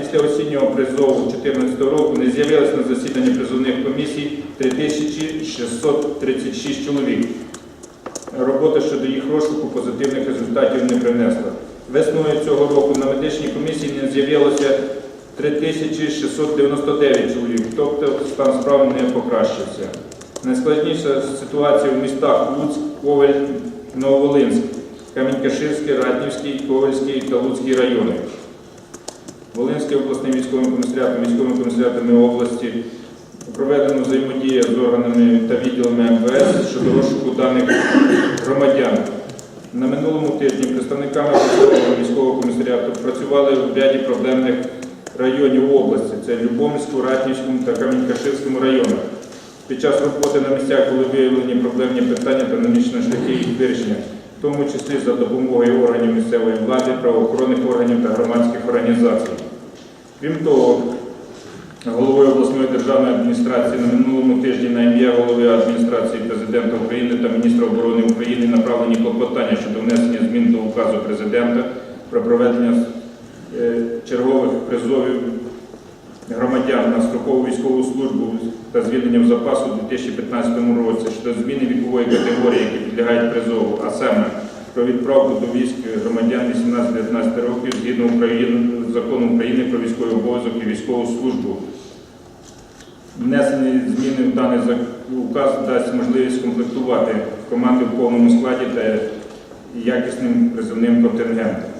після осіннього призову 2014 року не з'явилися на засіданні призовних комісій 3636 чоловік. Робота щодо їх розшуку позитивних результатів не принесла. Весною цього року на медичній комісії не з'явилося 3699 чоловік, тобто стан справи не покращився. Найскладніша ситуація в містах Луцьк, Ковель, Нововолинськ, Камінь-Каширський, Ратнівський, Ковельський та Луцький райони. Волинським обласним військовим комісаріатом, військовими комісаріатами області проведено взаємодія з органами та відділами МВС щодо розшуку даних громадян. На минулому тижні представниками військового комісаріату працювали в ряді проблемних районів області. Це Любомльську, Ратнівському та Камінь-Каширському районах. Під час роботи на місцях були виявлені проблемні питання та намічені шляхи їх вирішення, в тому числі за допомогою органів місцевої влади, правоохоронних органів та громадських організацій. Крім того, головою обласної державної адміністрації на минулому тижні на ім'я голови адміністрації президента України та міністра оборони України направлені клопотання щодо внесення змін до указу президента про проведення е, чергових призовів громадян на строкову військову службу та звільнення в запасу у 2015 році щодо зміни вікової категорії, які підлягають призову, а саме про відправку до військ громадян 18-19 років згідно закону України про військовий обов'язок і військову службу. Внесені зміни в даний указ дасть можливість комплектувати команди в повному складі та якісним призовним контингентом.